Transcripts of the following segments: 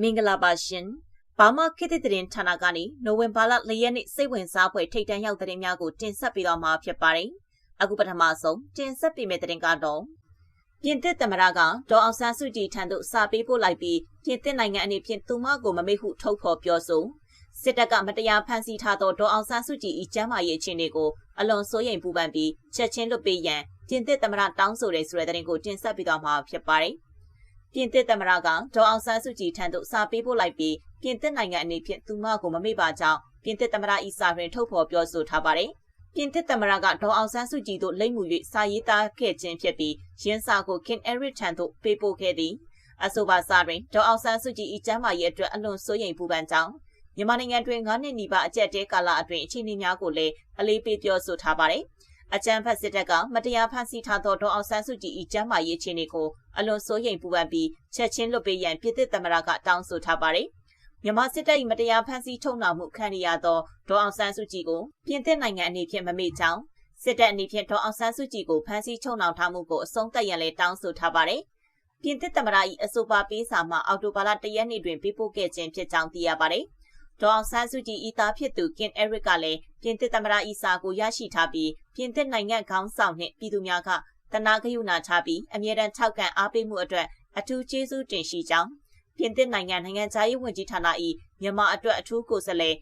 မင်္ဂလာပါရှင်ဘာမခေတ်သစ်သတင်းဌာနကနေနိုဝင်ဘာလ၄ရက်နေ့စိတ်ဝင်စားဖွယ်ထိတ်တန့်ရောက်သတင်းများကိုတင်ဆက်ပေးတော့မှာဖြစ်ပါတယ်အခုပထမဆုံးတင်ဆက်ပေးမယ့်သတင်းကတော့ပြင်သစ်သမ္မတကဒေါ်အောင်ဆန်းစုကြည်ထံသို့စာပေးပို့လိုက်ပြီးပြင်သစ်နိုင်ငံအနေဖြင့်သူမကိုမမေ့ဟုထုတ်ဖော်ပြောဆိုစစ်တပ်ကမတရားဖမ်းဆီးထားသောဒေါ်အောင်ဆန်းစုကြည်၏ကျမ်းမာရေးအခြေအနေကိုအလွန်စိုးရိမ်ပူပန်ပြီးချက်ချင်းလွတ်ပေးရန်ပြင်သစ်သမ္မတတောင်းဆိုတဲ့ဆိုတဲ့သတင်းကိုတင်ဆက်ပေးသွားမှာဖြစ်ပါတယ်။ ပြင်သစ်သမ္မတကဒေါ်အောင်ဆန်းစုကြည်ထံသို့စာပေးပို့လိုက်ပြီးပြင်သစ်နိုင်ငံအနေဖြင့်သူမကိုမမေ့ပါကြောင်းပြင်သစ်သမ္မတ၏စာတွင်ထုတ်ဖော်ပြောဆိုထားပါတယ်။ပြင်သစ်သမ္မတကဒေါ်အောင်ဆန်းစုကြည်တို့လိမ့်မှု၍စာရေးသားခဲ့ခြင်းဖြစ်ပြီးရင်းစာကိုခင်အရစ်ထံသို့ပေးပို့ခဲ့သည်။အဆိုပါစာတွင်ဒေါ်အောင်ဆန်းစုကြည်၏ကျမ်းမာရေးအတွက်အလွန်စိုးရိမ်ပူပန်ကြောင်းမြန်မာနိုင်ငံတွင်9နှစ်နီးပါးအကြက်တဲကာလအတွင်းအခြေအနေများကိုလည်းအလေးပေးပြောဆိုထားပါတယ်။ အကြံဖတ်စစ်တပ်ကမတရားဖမ်းဆီးထားသောဒေါ်အောင်ဆန်းစုကြည်၏ကျမ်းမာရေးအခြေအနေကိုအလွန်စိုးရိမ်ပူပန်ပြီးချက်ချင်းလွတ်ပေးရန်ပြည်သစ်သမ္မတကတောင်းဆိုထားပါတယ်။မြန်မာစစ်တပ်၏မတရားဖမ်းဆီးထုတ်နှောင်မှုခံရသောဒေါ်အောင်ဆန်းစုကြည်ကိုပြင်သစ်နိုင်ငံအနေဖြင့်မမေ့ကြောင်းစစ်တပ်အနေဖြင့်ဒေါ်အောင်ဆန်းစုကြည်ကိုဖမ်းဆီးချုပ်နှောင်ထားမှုကိုအဆုံးသတ်ရန်လည်းတောင်းဆိုထားပါတယ်။ပြင်သစ်သမ္မတ၏အဆိုပါပေးစာမှာအော်တိုဘာလ၁ရက်နေ့တွင်ပေးပို့ခဲ့ခြင်းဖြစ်ကြောင်းသိရပါတယ်။ ဒေါအောင်ဆန်းစုကြည်ဤသားဖြစ်သူကင်အရစ်ကလည်းပြင်သစ်သမ္မတဤစာကိုရရှိထားပြီးပြင်သစ်နိုင်ငံခေါင်းဆောင်နှင့်ပြည်သူများကတနာဂယုဏထားပြီးအမြဲတမ်းထောက်ခံအားပေးမှုအတွက်အထူးကျေးဇူးတင်ရှိကြောင်းပြင်သစ်နိုင်ငံနိုင်ငံခြားရေးဝန်ကြီးဌာန၏မြန်မာအတွက်အထူးကိုယ်စားလှယ်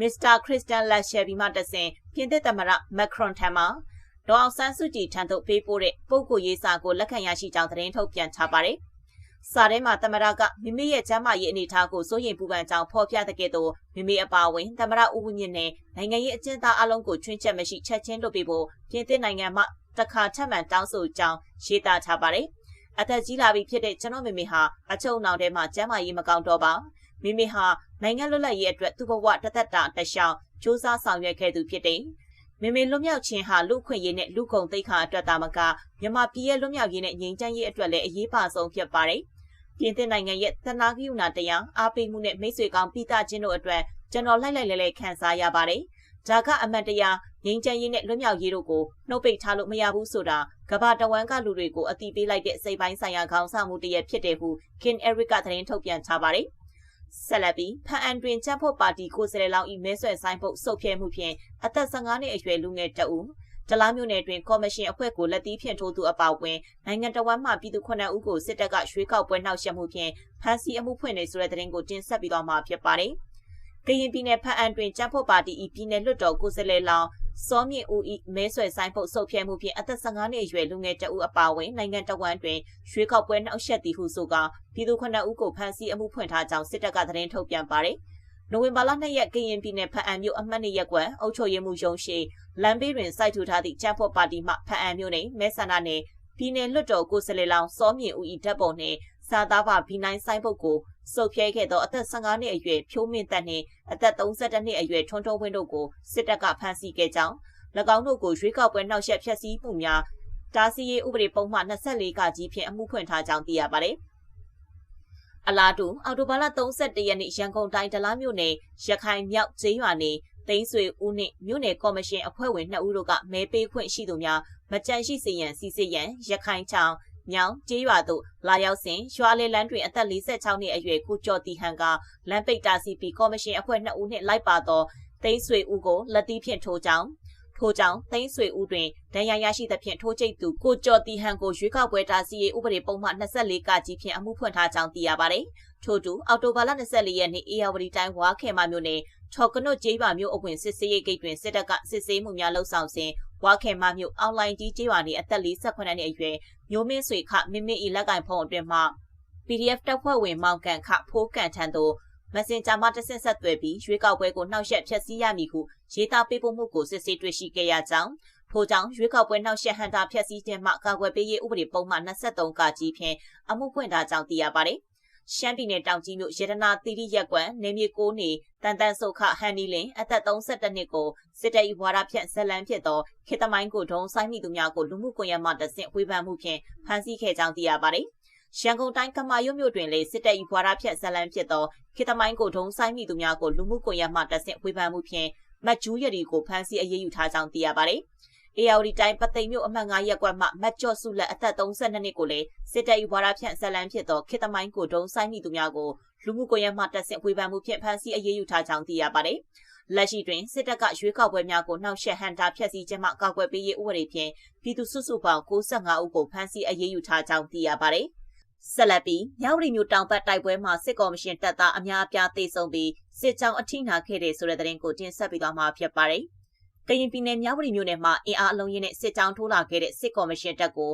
မစ္စတာခရစ်စတန်လက်ရှယ်ဘီမှတဆင်ပြင်သစ်သမ္မတမက်ခရွန်ထံမှဒေါအောင်ဆန်းစုကြည်ထံသို့ပေးပို့တဲ့ပုဂ္ဂိုလ်ရေးစာကိုလက်ခံရရှိကြောင်းသတင်းထုတ်ပြန်ထားပါတယ်။ စာထဲမှာသမရကမိမိရဲ့ကျမ်းမာရေးအနေအထားကိုစိုးရိမ်ပူပန်ကြောင်းဖော်ပြတဲ့ကဲ့သို့မိမိအပါအဝင်သမရဦးဝင်းမြင့်နဲ့နိုင်ငံရေးအကျဉ်းသားအလုံးကိုချွင်းချက်မရှိချက်ချင်းလွတ်ပေးဖို့ပြင်သစ်နိုင်ငံမှတခါထပ်မံတောင်းဆိုကြောင်းရေးသားထားပါတယ်။အသက်ကြီးလာပြီဖြစ်တဲ့ကျွန်တော်မိမိဟာအချုံနောင်ထဲမှာကျမ်းမာရေးမကောင်းတော့ပါ။မိမိဟာနိုင်ငံလွတ်လပ်ရေးအတွက်သူ့ဘဝတသက်တာတရှောင်စူးစမ်းဆောင်ရွက်ခဲ့သူဖြစ်တယ်။မေမေလွတ်မြောက်ခြင်းဟာလူခွင့်ရေးနဲ့လူကုန်သိက္ခာအတွက်တာမကမြမပြည်ရဲ့လွတ်မြောက်ရေးနဲ့ငြိမ်းချမ်းရေးအတွက်လည်းအရေးပါဆုံးဖြစ်ပါတယ်။ ပြင်သစ်နိုင်ငံရဲ့သနာကိယူနာတရားအားပေးမှုနဲ့မိတ်ဆွေကောင်းပိတာချင်းတို့အတွက်ကျွန်တော်လိုက်လိုက်လဲလဲခံစားရပါတယ်။ဒါကအမှန်တရားငြိမ်းချမ်းရေးနဲ့လွတ်မြောက်ရေးတို့ကိုနှုတ်ပိတ်ထားလို့မရဘူးဆိုတာကဘာတဝမ်းကလူတွေကိုအတိပေးလိုက်တဲ့စိတ်ပိုင်းဆိုင်ရာခေါင်းဆောင်မှုတရဖြစ်တယ်ဟုခင်အရစ်ကသတင်းထုတ်ပြန်ထားပါတယ်။ဆက်လက်ပြီးဖန်အန်တွင်ချက်ဖို့ပါတီကိုယ်စားလှယ်လောင်းဤမဲဆွယ်ဆိုင်ပုတ်စုပ်ဖြဲမှုဖြင့်အသက်15နှစ်အရွယ်လူငယ်တအူ တလားမြို့နယ်တွင်ကော်မရှင်အဖွဲ့ကိုလက်သီးဖြင့်ထိုးသူအပောက်ဝင်နိုင်ငံတော်ဝန်မှပြည်သူ9ဦးကိုစစ်တပ်ကရွှေကောက်ပွဲနှောက်ယှက်မှုဖြင့်ဖမ်းဆီးအမှုဖွင့်နေဆိုတဲ့သတင်းကိုတင်ဆက်ပြီးတော့မှာဖြစ်ပါတယ်။ကရင်ပြည်နယ်ဖန်အန်တွင်ကျန်းဖို့ပါတီဤပြည်နယ်လွှတ်တော်ကိုယ်စားလှယ်လောင်းစောမြင့်ဦးဤမဲဆွယ်ဆိုင်ဖို့ဆုတ်ဖြဲမှုဖြင့်အသက်15နှစ်အရွယ်လူငယ်တဦးအပါအဝင်နိုင်ငံတော်ဝန်တွင်ရွှေကောက်ပွဲနှောက်ယှက်သည်ဟုဆိုကာပြည်သူ9ဦးကိုဖမ်းဆီးအမှုဖွင့်ထားကြောင်းစစ်တပ်ကသတင်းထုတ်ပြန်ပါတယ်။နိုဝင်ဘာလ2ရက်ကရင်ပြည်နယ်ဖအံမြို့အမှတ်2ရက်ကွယ်အုပ်ချုပ်ရေးမှုရုံးရှိ လမ်းဘေးတွင်စိုက်ထူထားသည့်ချမ်းဖို့ပါတီမှဖအံမြို့နယ်မဲဆန္ဒနယ်ပြည်နယ်လွှတ်တော်ကိုယ်စားလှယ်လောင်းစောမြင့်ဦး၏ဓာတ်ပုံနှင့်စာသားပါဘီနိုင်ဆိုင်ပုတ်ကိုစုပ်ဖြဲခဲ့သောအသက်15နှစ်အရွယ်ဖြိုးမင်းသက်နှင့်အသက်32နှစ်အရွယ်ထွန်းထွန်းဝင်းတို့ကိုစစ်တပ်ကဖမ်းဆီးခဲ့ကြောင်း၎င်းတို့ကိုရွေးကောက်ပွဲနှောက်ယှက်ဖျက်ဆီးမှုများတားဆီးရေးဥပဒေပုံမှန်24ကကြီးဖြင့်အမှုဖွင့်ထားကြောင်းသိရပါတယ်။အလားတူအော်တိုဘာလ31ရက်နေ့ရန်ကုန်တိုင်းဒလားမြို့နယ်ရခိုင်မြောက်ကျေးရွာနေ သိန်းဆွေဦးနှင့်မြို့နယ်ကော်မရှင်အဖွဲ့ဝင်2ဦးတို့ကမဲပေးခွင့်ရှိသူများမကြန့်ရှိစေရန်စီစစ်ရန်ရခိုင်ချောင်းမြောင်ကျေးရွာသို့လာရောက်စဉ်ရွာလေလန်းတွင်အသက်46နှစ်အရွယ်ကိုကျော်တီဟန်ကလမ်းပိတ်တာစီပီကော်မရှင်အဖွဲ့2ဦးနှင့်လိုက်ပါသောသိန်းဆွေဦးကိုလက်သီးဖြင့်ထိုးကြောင်း ထို့ကြောင့်သိန်းဆွေဦးတွင်ဒဏ်ရာရရှိသဖြင့်ထိုးကျိတ်သူကိုကျော်တီဟန်ကိုရွေးကောက်ပွဲတာစီရေးဥပဒေပုံမှန်24ကကြီးဖြင့်အမှုဖွင့်ထားကြောင်းသိရပါတယ်။ထို့တူအော်တိုဘာလ24ရက်နေ့အေယာဝတီတိုင်းဝါခေမမြို့နယ်ချော်ကနုတ်ကျေးရွာမြို့အဝင်စစ်ဆေးရေးဂိတ်တွင်စစ်တပ်ကစစ်ဆေးမှုများလှုပ်ဆောင်စဉ်ဝါခေမမြို့အွန်လိုင်းကြီးကျေးရွာနေအသက်48နှစ်အရွယ်မျိုးမင်းဆွေခမင်းမင်းဤလက်ကင်ဖုံအတွင်မှ PDF တပ်ဖွဲ့ဝင်မောင်ကန်ခဖိုးကန်ထံသို့ မက်ဆင်ဂျာမှတဆင့်ဆက်သွယ်ပြီးရွေးကောက်ပွဲကိုနှောက်ယှက်ဖျက်ဆီးရမည်ဟုရေးသားပေးပို့မှုကိုစစ်ဆေးတွေ့ရှိခဲ့ရကြောင်းထို့ကြောင့်ရွေးကောက်ပွဲနှောက်ယှက်ဟန်တာဖျက်ဆီးခြင်းမှကာကွယ်ပေးရေးဥပဒေပုံမှန်23ကကြီးဖြင့်အမှုဖွင့်ထားကြောင်းသိရပါတယ်။ရှမ်းပြည်နယ်တောင်ကြီးမြို့ရတနာသီရိရက်ကွယ်နေမြေကိုနေတန်တန်ဆုခဟန်နီလင်အသက်32နှစ်ကိုစစ်တပ်၏ဝါဒဖြန့်ဇလံဖြစ်သောခေတမိုင်းကိုဒုံဆိုင်မိသူများကိုလူမှုကွန်ရက်မှတဆင့်ဝေဖန်မှုဖြင့်ဖမ်းဆီးခဲ့ကြောင်းသိရပါတယ်။ ရန်ကုန်တိုင်းကမာရွတ်မြို့တွင်လည်းစစ်တပ်၏ဘွာရဖြတ်ဇလံဖြစ်သောခေတမိုင်းကိုဒုံဆိုင်မိသူများကိုလူမှုကွန်ရက်မှတက်ဆင့်ဝေဖန်မှုဖြင့်မတ်ကျူးရည်ကိုဖမ်းဆီးအရေးယူထားကြောင်းသိရပါတယ်။အေယာဝတီတိုင်းပသိမ်မြို့အမှတ်9ရပ်ကွက်မှမတ်ကျော့စုလက်အသက်32နှစ်ကိုလည်းစစ်တပ်၏ဘွာရဖြန့်ဇလံဖြစ်သောခေတမိုင်းကိုဒုံဆိုင်မိသူများကိုလူမှုကွန်ရက်မှတက်ဆင့်ဝေဖန်မှုဖြင့်ဖမ်းဆီးအရေးယူထားကြောင်းသိရပါတယ်။လက်ရှိတွင်စစ်တပ်ကရွေးကောက်ပွဲများကိုနှောက်ယှက်ဟန်တာဖျက်ဆီးခြင်းမှကောက်ွယ်ပေးရေးဥပဒေဖြင့်ပြည်သူစုစုပေါင်း65ဦးကိုဖမ်းဆီးအရေးယူထားကြောင်းသိရပါတယ်။ ဆက်လက်ပြီးမြောက်ရီမျိုးတောင်ပတ်တိုက်ပွဲမှာစစ်ကော်မရှင်တပ်သားအများအပြားတိုက်ဆုံပြီးစစ်ကြောင်းအထိနာခဲ့တဲ့ဆိုတဲ့သတင်းကိုတင်ဆက်ပေးသွားမှာဖြစ်ပါတယ်။ကရင်ပြည်နယ်မြောက်ရီမျိုးနယ်မှာအင်အားအလုံးရင်းနဲ့စစ်ကြောင်းထိုးလာခဲ့တဲ့စစ်ကော်မရှင်တပ်ကို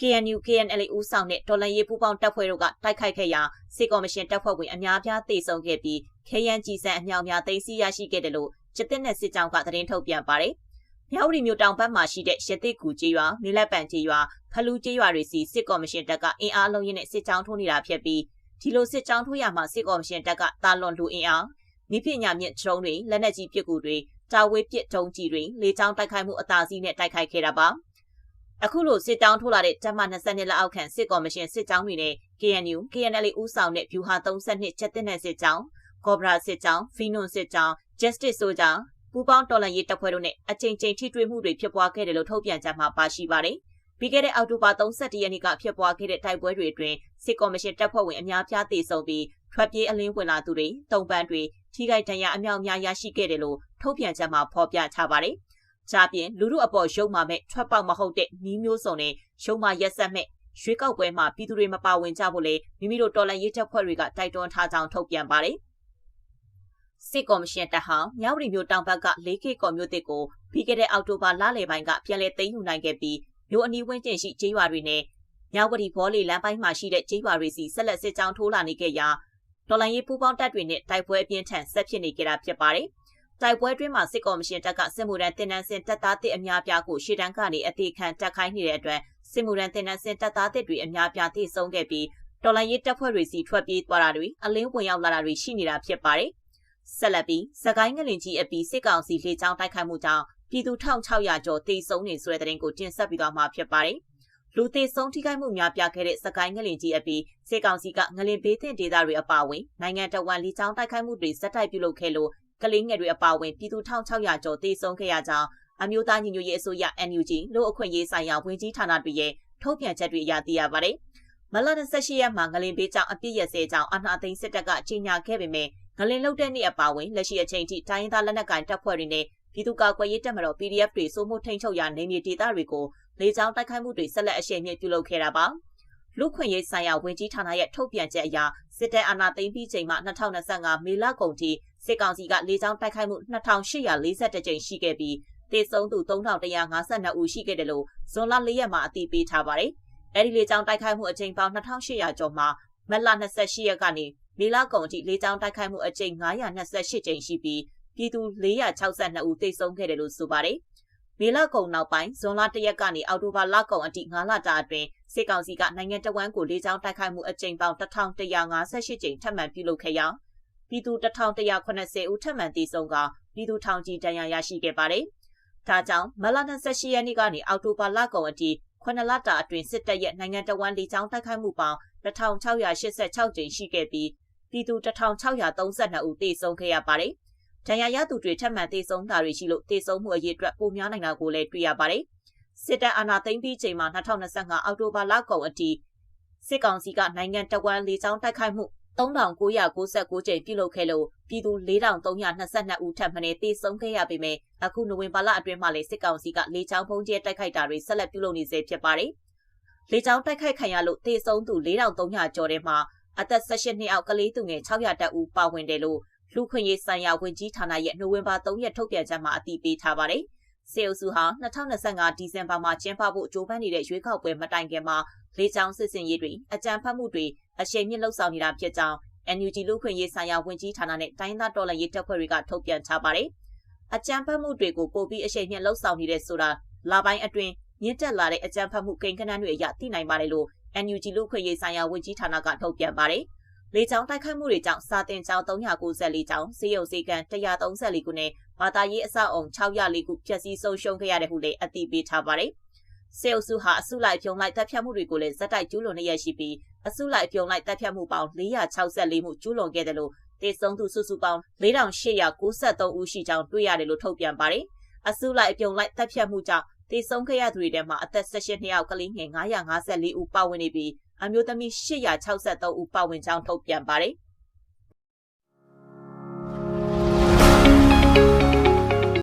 KNU KNLA ဦးဆောင်တဲ့တော်လန်ရေးပူးပေါင်းတပ်ဖွဲ့တို့ကတိုက်ခိုက်ခဲ့ရာစစ်ကော်မရှင်တပ်ဖွဲ့ဝင်အများအပြားသေဆုံးခဲ့ပြီး KNG စံအမြောက်များသိမ်းဆည်းရရှိခဲ့တယ်လို့စစ်တပ်နဲ့စစ်ကြောင်းကသတင်းထုတ်ပြန်ပါတယ်။ မြောက်ရီမြို့တောင်ဘက်မှာရှိတဲ့ရတိကူကျေးရွာ၊မြေလက်ပံကျေးရွာ၊ဖလူကျေးရွာတွေစီစစ်ကော်မရှင်တပ်ကအင်အားလုံးရင်းနဲ့စစ်ကြောင်းထိုးနေတာဖြစ်ပြီးဒီလိုစစ်ကြောင်းထိုးရမှာစစ်ကော်မရှင်တပ်ကတာလွန်လူအင်အားမိပညာမြင့်ဒရုန်းတွေလက်နက်ကြီးပစ်ကူတွေတာဝေးပစ်ဒုံးကြီးတွေလေကြောင်းတိုက်ခိုက်မှုအသာစီးနဲ့တိုက်ခိုက်ခဲ့တာပါ။အခုလိုစစ်တောင်းထိုးလာတဲ့တပ်မ22လက်အောက်ခံစစ်ကော်မရှင်စစ်ကြောင်းတွေနဲ့ KNU, KNL ဦးဆောင်တဲ့ဗျူဟာ32ချက်တင်တဲ့စစ်ကြောင်း၊ကော့ဘရာစစ်ကြောင်း၊ဖီနွန်စစ်ကြောင်း၊ Justice ဆိုကြောင်း ပူပေါင်းတော်လှန်ရေးတပ်ဖွဲ့တို့နဲ့အကြိမ်ကြိမ်ထိတွေ့မှုတွေဖြစ်ပွားခဲ့တယ်လို့ထုတ်ပြန်ကြမှာပါရှိပါတယ်။ပြီးခဲ့တဲ့အောက်တိုဘာ31ရက်နေ့ကဖြစ်ပွားခဲ့တဲ့တိုက်ပွဲတွေအတွင်းစစ်ကော်မရှင်တပ်ဖွဲ့ဝင်အများပြားသေဆုံးပြီးထွက်ပြေးအလင်းဝင်လာသူတွေတုံပန်းတွေထိခိုက်ဒဏ်ရာအများအများရရှိခဲ့တယ်လို့ထုတ်ပြန်ကြမှာဖော်ပြထားပါတယ်။ကြပြင်လူလူအပေါ်ရုံမာမဲ့ထွက်ပေါက်မဟုတ်တဲ့နီးမျိုးစုံနဲ့ရုံမာရက်ဆက်မဲ့ရွေးကောက်ပွဲမှာပြည်သူတွေမပါဝင်ကြဖို့လေမိမိတို့တော်လှန်ရေးတပ်ဖွဲ့တွေကတိုက်တွန်းထားကြောင်းထုတ်ပြန်ပါတယ် စစ်ကော်မရှင်တပ်ဟာမြောက်ရီမျိုးတောင်ဘက်က 4K ကော်မျိုးတစ်ကိုပြီးခဲ့တဲ့အောက်တိုဘာလလယ်ပိုင်းကပြန်လည်သိမ်းယူနိုင်ခဲ့ပြီးမြို့အနီးဝန်းကျင်ရှိကျေးရွာတွေနဲ့မြောက်ဝတီဘောလီလမ်းပိုင်းမှာရှိတဲ့ကျေးရွာတွေစီဆက်လက်စစ်ကြောင်းထိုးလာနေခဲ့ရာတော်လိုင်းရေးပူးပေါင်းတပ်တွေနဲ့တိုက်ပွဲအပြင်းထန်ဆက်ဖြစ်နေကြတာဖြစ်ပါတယ်။တိုက်ပွဲတွင်းမှာစစ်ကော်မရှင်တပ်ကစစ်မှုထမ်းတင်နန်းစင်တပ်သားတစ်အများပြားကိုရှေ့တန်းကနေအသေးခံတက်ခိုင်းနေတဲ့အတွက်စစ်မှုထမ်းတင်နန်းစင်တပ်သားတစ်တွေအများပြားထိဆုံးခဲ့ပြီးတော်လိုင်းရေးတပ်ဖွဲ့တွေစီထွက်ပြေးသွားတာတွေအလင်းဝင်ရောက်လာတာတွေရှိနေတာဖြစ်ပါတယ်။ ဆက်လက်ပြီးစကိုင်းငလင်ကြီးအပီစစ်ကောင်စီလေကြောင်းတိုက်ခိုက်မှုကြောင့်ပြည်သူ1600ကျော်တေဆုံးနေဆိုတဲ့တဲ့ရင်ကိုတင်ဆက်ပြီးသွားမှာဖြစ်ပါတယ်။လူသေးဆုံးထိခိုက်မှုများပြခဲ့တဲ့စကိုင်းငလင်ကြီးအပြီးစေကောင်စီကငလင်ဘေးသင့်ဒေသတွေအပါအဝင်နိုင်ငံတော်ဝန်လီချောင်းတိုက်ခိုက်မှုတွေစက်တိုက်ပြုလုပ်ခဲ့လို့ကလေးငယ်တွေအပါအဝင်ပြည်သူ1600ကျော်တေဆုံးခဲ့ရကြောင်းအမျိုးသားညီညွတ်ရေးအစိုးရ NUG လို့အခွင့်အရေးဆိုင်ရာဝန်ကြီးဌာနတွေရဲ့ထုတ်ပြန်ချက်တွေအရသိရပါတယ်။မလ28ရက်မှာငလင်ဘေးကြောင့်အပြစ်ရစဲကြောင်းအနာသိန်းစစ်တပ်ကကြေညာခဲ့ပေမဲ့ ငလင်လုတ်တဲ့နေ့အပါအဝင်လက်ရှိအချိန်ထိတိုင်းသားလက်နက်ကိုင်တပ်ဖွဲ့တွေနဲ့ပြည်သူ့ကာကွယ်ရေးတပ်မတော် PDF တွေစိုးမိုးထိန်ချုပ်ရာနေမြေဒေသတွေကိုလေကြောင်းတိုက်ခိုက်မှုတွေဆက်လက်အရှိန်မြင့်ပြုလုပ်ခဲ့တာပါ။လူခွင့်ရေးဆိုင်ရာဝန်ကြီးဌာနရဲ့ထုတ်ပြန်ချက်အရစစ်တပ်အာဏာသိမ်းပြီးချိန်မှ2025မေလကုန်ထိစစ်ကောင်စီကလေကြောင်းတိုက်ခိုက်မှု2841ကြိမ်ရှိခဲ့ပြီးတေဆုံးသူ3152ဦးရှိခဲ့တယ်လို့ဇွန်လ4ရက်မှာအတည်ပြုထားပါတယ်။အဲဒီလေကြောင်းတိုက်ခိုက်မှုအကြိမ်ပေါင်း2800ကျော်မှာမက်လ28ရက်ကနေ မေလကုန်ထိလေကြောင်းတိုက်ခိုက်မှုအကြိမ်928ကြိမ်ရှိပြီးပြည်သူ462ဦးသေဆုံးခဲ့တယ်လို့ဆိုပါတယ်။မေလကုန်နောက်ပိုင်းဇွန်လ1ရက်ကနေအောက်တိုဘာလကုန်အထိ9လတာအတွင်းစစ်ကောင်စီကနိုင်ငံတော်ဝန်ကိုလေကြောင်းတိုက်ခိုက်မှုအကြိမ်ပေါင်း1158ကြိမ်ထပ်မံပြုလုပ်ခဲ့ရာပြည်သူ1180ဦးထပ်မံတည်ဆုံကပြည်သူထောင်ကြီးတန်ရာရရှိခဲ့ပါတယ်။ဒါကြောင့်မလ28ရက်နေ့ကနေအောက်တိုဘာလကုန်အထိ9လတာအတွင်းစစ်တပ်ရဲ့နိုင်ငံတော်ဝန်လေကြောင်းတိုက်ခိုက်မှုပေါင်း1686ကြိမ်ရှိခဲ့ပြီး ပြည်သူ1632ဦးတည်ဆုံခဲ့ရပါတယ်။ဒဏ်ရာရသူတွေထပ်မံတည်ဆုံတာတွေရှိလို့တည်ဆုံမှုအရေးအတွက်ပိုများနိုင်တာကိုလည်းတွေ့ရပါတယ်။စစ်တပ်အာဏာသိမ်းပြီးချိန်မှာ2025အောက်တိုဘာလကုန်အထိစစ်ကောင်စီကနိုင်ငံတော်ဝန်လေကြောင်းတိုက်ခိုက်မှု3996ကြိမ်ပြုလုပ်ခဲ့လို့ပြည်သူ4322ဦးထပ်မံတေဆုံးခဲ့ရပေမဲ့အခုနိုဝင်ဘာလအတွင်းမှာလည်းစစ်ကောင်စီကလေကြောင်းပုံကျဲတိုက်ခိုက်တာတွေဆက်လက်ပြုလုပ်နေစေဖြစ်ပါတယ်။လေကြောင်းတိုက်ခိုက်ခံရလို့တေဆုံးသူ4300ကျော်ထဲမှာ အသက်18နှစ်အောက်ကလေးသူငယ်600တက်ဦးပါဝင်တယ်လို့လူခွင့်ရေးဆိုင်ရာဝန်ကြီးဌာနရဲ့နိုဝင်ဘာ3ရက်ထုတ်ပြန်ချက်မှာအတည်ပြုထားပါတယ်။စေအုပ်စုဟာ2025ဒီဇင်ဘာမှာကျင်းပဖို့ကြိုးပမ်းနေတဲ့ရွေးကောက်ပွဲမတိုင်ခင်မှာလေကြောင်းစစ်စင်ရေးတွေအကြံဖတ်မှုတွေအရှိန်မြင့်လှုပ်ဆောင်နေတာဖြစ်ကြောင်း NUG လူခွင့်ရေးဆိုင်ရာဝန်ကြီးဌာနနဲ့တိုင်းသားတော်လှန်ရေးတပ်ဖွဲ့တွေကထုတ်ပြန်ထားပါတယ်။အကြံဖတ်မှုတွေကိုပိုပြီးအရှိန်မြင့်လှုပ်ဆောင်နေတဲ့ဆိုတာလာပိုင်းအတွင်းမြင့်တက်လာတဲ့အကြံဖတ်မှုကိန်းကနန်းတွေအရသိနိုင်ပါတယ်လို့ NUG လူခွင့်ရေးဆိုင်ရာဝန်ကြီးဌာနကထုတ်ပြန်ပါတယ်။လေကြောင်းတိုက်ခိုက်မှုတွေကြောင့်စာတင်ကျောင်း394ကျောင်း၊ဈေးရုံဈေးကန်134ခုနဲ့ဘာသာရေးအဆောက်အုံ604ခုဖျက်ဆီးဆုံးရှုံးခဲ့ရတယ်ဟုလည်းအသိပေးထားပါတယ်။စေအုပ်စုဟာအစုလိုက်ပြုံလိုက်တပ်ဖြတ်မှုတွေကိုလည်းဇက်တိုက်ကျူးလွန်နေရရှိပြီးအစုလိုက်ပြုံလိုက်တပ်ဖြတ်မှုပေါင်း464မှုကျူးလွန်ခဲ့တယ်လို့တေဆုံးသူစုစုပေါင်း4893ဦးရှိကြောင်းတွေ့ရတယ်လို့ထုတ်ပြန်ပါတယ်။အစုလိုက်အပြုံလိုက်တပ်ဖြတ်မှုကြောင့် တေဆုံးခဲ့ရသူတွေထဲမှာအသက်18နှစ်အောက်ကလေးငယ်954ဦးပါဝင်နေပြီးအမျိုးသမီး863ဦးပါဝင်ကြောင်းထုတ်ပြန်ပါတယ်။